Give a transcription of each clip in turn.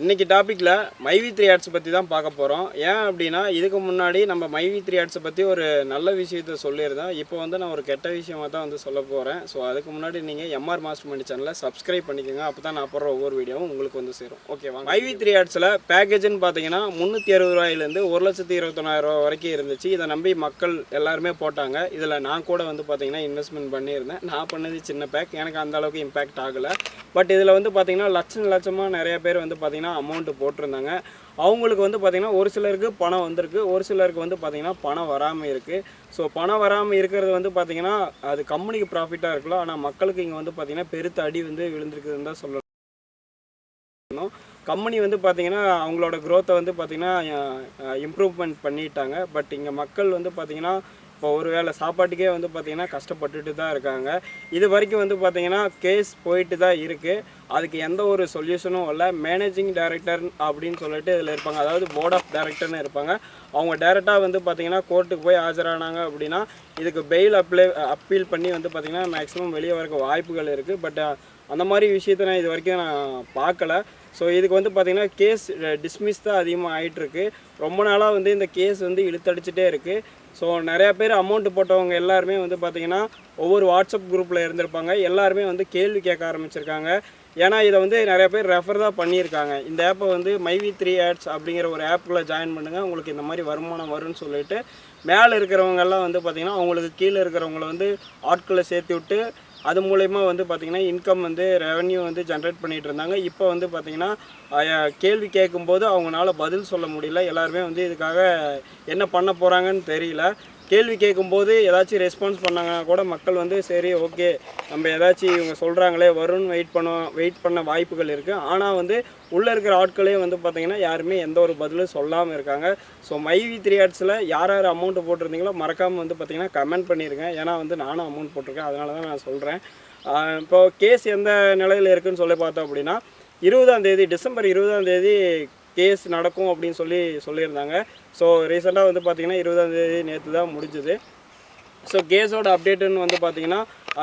இன்றைக்கி டாப்பிக்கில் மைவி த்ரீ ஆட்ஸ் பற்றி தான் பார்க்க போகிறோம் ஏன் அப்படின்னா இதுக்கு முன்னாடி நம்ம மைவி த்ரீ ஆட்ஸை பற்றி ஒரு நல்ல விஷயத்த சொல்லியிருந்தேன் இப்போ வந்து நான் ஒரு கெட்ட விஷயமாக தான் வந்து சொல்ல போகிறேன் ஸோ அதுக்கு முன்னாடி நீங்கள் எம்ஆர் மாஸ்டர் மணி சேனலை சப்ஸ்கிரைப் பண்ணிக்கோங்க. அப்போ தான் நான் போடுற ஒவ்வொரு வீடியோவும் உங்களுக்கு வந்து சேரும். ஓகேவா மைவி த்ரீ ஆட்ஸில் பேக்கேஜ்னு பார்த்தீங்கன்னா முந்நூற்றி அறுபது ரூபாயிலேருந்து ஒரு லட்சத்தி இருபத்தொன்னாயிரம் ரூபா வரைக்கும் இருந்துச்சு. இதை நம்பி மக்கள் எல்லாருமே போட்டாங்க. இதில் நான் கூட வந்து பார்த்தீங்கன்னா இன்வெஸ்ட்மெண்ட் பண்ணியிருந்தேன். நான் பண்ணது சின்ன பேக் எனக்கு அந்த அளவுக்கு இம்பேக்ட் ஆகலை. பட் இதில் வந்து பார்த்தீங்கன்னா லட்சம் லட்சமாக நிறைய பேர் வந்து பார்த்திங்கன்னா அமௌண்ட்டு போட்டிருந்தாங்க. அவங்களுக்கு வந்து பார்த்திங்கன்னா ஒரு சிலருக்கு பணம் வந்திருக்கு. ஒரு சிலருக்கு வந்து பார்த்திங்கன்னா பணம் வராமல் இருக்குது ஸோ பணம் வராமல் இருக்கிறது வந்து பார்த்திங்கன்னா அது கம்பெனிக்கு ப்ராஃபிட்டாக இருக்கலாம் ஆனால் மக்களுக்கு இங்கே வந்து பார்த்தீங்கன்னா பெருத்த அடி வந்து விழுந்திருக்குதுன்னு தான் சொல்லணும். கம்பெனி வந்து பார்த்திங்கன்னா அவங்களோட க்ரோத்தை வந்து பார்த்திங்கன்னா இம்ப்ரூவ்மெண்ட் பண்ணிட்டாங்க. பட் இங்கே மக்கள் வந்து பார்த்திங்கன்னா இப்போ ஒரு வேளை சாப்பாட்டுக்கே வந்து பார்த்தீங்கன்னா கஷ்டப்பட்டுட்டு தான் இருக்காங்க. இது வரைக்கும் வந்து பார்த்தீங்கன்னா கேஸ் போயிட்டு தான் இருக்குது அதுக்கு எந்த ஒரு சொல்யூஷனும் இல்லை. மேனேஜிங் டைரக்டர் அப்படின்னு சொல்லிட்டு இதில் இருப்பாங்க. அதாவது போர்ட் ஆஃப் டைரக்டர்னு இருப்பாங்க. அவங்க டைரெக்டாக வந்து பார்த்தீங்கன்னா கோர்ட்டுக்கு போய் ஆஜரானாங்க அப்படின்னா இதுக்கு பெயில் அப்ளை அப்பீல் பண்ணி வந்து பார்த்தீங்கன்னா மேக்ஸிமம் வெளியே வரக்கு வாய்ப்புகள் இருக்குது பட் அந்த மாதிரி விஷயத்த நான் இது வரைக்கும் நான் பார்க்கல. ஸோ இதுக்கு வந்து பார்த்திங்கன்னா கேஸ் டிஸ்மிஸ் தான் அதிகமாக ஆகிட்டுருக்கு ரொம்ப நாளாக வந்து இந்த கேஸ் வந்து இழுத்தடிச்சிட்டே இருக்குது ஸோ நிறையா பேர் அமௌண்ட் போட்டவங்க எல்லாருமே வந்து பார்த்திங்கன்னா ஒவ்வொரு வாட்ஸ்அப் குரூப்பில் இருந்திருப்பாங்க. எல்லாருமே வந்து கேள்வி கேட்க ஆரம்பிச்சிருக்காங்க. ஏன்னா இதை வந்து நிறைய பேர் ரெஃபர் தான் பண்ணியிருக்காங்க. இந்த ஆப்பை வந்து மைவி த்ரீ ஆட்ஸ் அப்படிங்கிற ஒரு ஆப்புக்குள்ளே ஜாயின் பண்ணுங்கள் உங்களுக்கு இந்த மாதிரி வருமானம் வரும்னு சொல்லிட்டு மேலே இருக்கிறவங்கெல்லாம் வந்து பார்த்திங்கன்னா அவங்களுக்கு கீழே இருக்கிறவங்கள வந்து ஆட்களை சேர்த்து விட்டு அது மூலயமா வந்து பார்த்திங்கன்னா இன்கம் வந்து ரெவன்யூ வந்து ஜென்ரேட் பண்ணிகிட்டு இருந்தாங்க. இப்போ வந்து பார்த்திங்கன்னா கேள்வி கேட்கும்போது அவங்களால பதில் சொல்ல முடியல. எல்லாருமே வந்து இதுக்காக என்ன பண்ண போகிறாங்கன்னு தெரியல. கேள்வி கேட்கும்போது ஏதாச்சும் ரெஸ்பான்ஸ் பண்ணாங்கன்னா கூட மக்கள் வந்து சரி ஓகே. நம்ம ஏதாச்சும் இவங்க சொல்கிறாங்களே வரும்னு வெயிட் பண்ண வெயிட் பண்ண வாய்ப்புகள் இருக்குது ஆனால் வந்து உள்ளே இருக்கிற ஆட்களே வந்து பார்த்திங்கன்னா யாருமே எந்த ஒரு பதிலும் சொல்லாமல் இருக்காங்க. ஸோ மைவி த்ரீ ஆர்ட்ஸில் யார் யார் அமௌண்ட்டு போட்டிருந்தீங்களோ மறக்காமல் வந்து பார்த்திங்கன்னா கமெண்ட் பண்ணியிருக்கேன் ஏன்னா வந்து நானும் அமௌண்ட் போட்டிருக்கேன். அதனால தான் நான் சொல்கிறேன் இப்போது கேஸ் எந்த நிலையில் இருக்குதுன்னு சொல்லி பார்த்தோம் அப்படின்னா இருபதாம் தேதி டிசம்பர் இருபதாம் தேதி கேஸ் நடக்கும் அப்படின்னு சொல்லி சொல்லியிருந்தாங்க. ஸோ ரீசெண்டாக வந்து பார்த்திங்கன்னா இருபதாம் தேதி நேற்று தான் முடிஞ்சுது. ஸோ கேஸோட அப்டேட்டுன்னு வந்து பார்த்தீங்கன்னா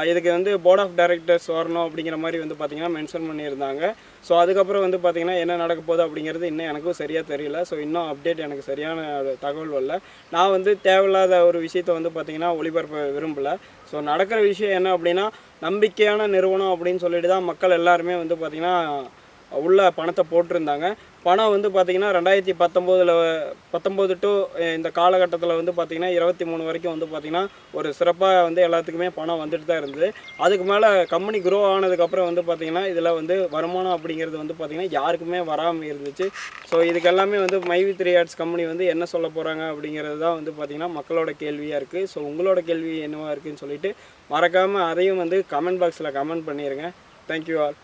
இதுக்கு வந்து போர்ட் ஆஃப் டைரக்டர்ஸ் வரணும் அப்படிங்கிற மாதிரி வந்து பார்த்தீங்கன்னா மென்ஷன் பண்ணியிருந்தாங்க. ஸோ அதுக்கப்புறம் வந்து பார்த்தீங்கன்னா என்ன நடக்க போகுது அப்படிங்கிறது இன்னும் எனக்கும் சரியாக தெரியல. ஸோ இன்னும் அப்டேட் எனக்கு சரியான தகவல் வரல. நான் வந்து தேவையில்லாத ஒரு விஷயத்தை வந்து பார்த்தீங்கன்னா ஒளிபரப்ப விரும்பலை. ஸோ நடக்கிற விஷயம் என்ன அப்படின்னா நம்பிக்கையான நிறுவனம் அப்படின்னு சொல்லிட்டு தான் மக்கள் எல்லாருமே வந்து பார்த்திங்கன்னா உள்ளே பணத்தை போட்டிருந்தாங்க. பணம் வந்து பார்த்திங்கன்னா ரெண்டாயிரத்தி பத்தொம்போதில் பத்தொம்போது டு இந்த காலகட்டத்தில் வந்து பார்த்திங்கன்னா இருபத்தி மூணு வரைக்கும் வந்து பார்த்திங்கன்னா ஒரு சிறப்பாக வந்து எல்லாத்துக்குமே பணம் வந்துட்டு தான் இருந்தது. அதுக்கு மேலே கம்பெனி க்ரோ ஆனதுக்கப்புறம் வந்து பார்த்திங்கன்னா இதில் வந்து வருமானம் அப்படிங்கிறது வந்து பார்த்திங்கன்னா யாருக்குமே வராமல் இருந்துச்சு. ஸோ இதுக்கு எல்லாமே வந்து மைவி த்ரீ ஆர்ட்ஸ் கம்பெனி வந்து என்ன சொல்ல போகிறாங்க அப்படிங்கிறது தான் வந்து பார்த்திங்கன்னா மக்களோட கேள்வியாக இருக்குது ஸோ உங்களோட கேள்வி என்னவாக இருக்குன்னு சொல்லிட்டு மறக்காமல் அதையும் வந்து கமெண்ட் பாக்ஸில் கமெண்ட் பண்ணிடுங்க தேங்க்யூ ஆல்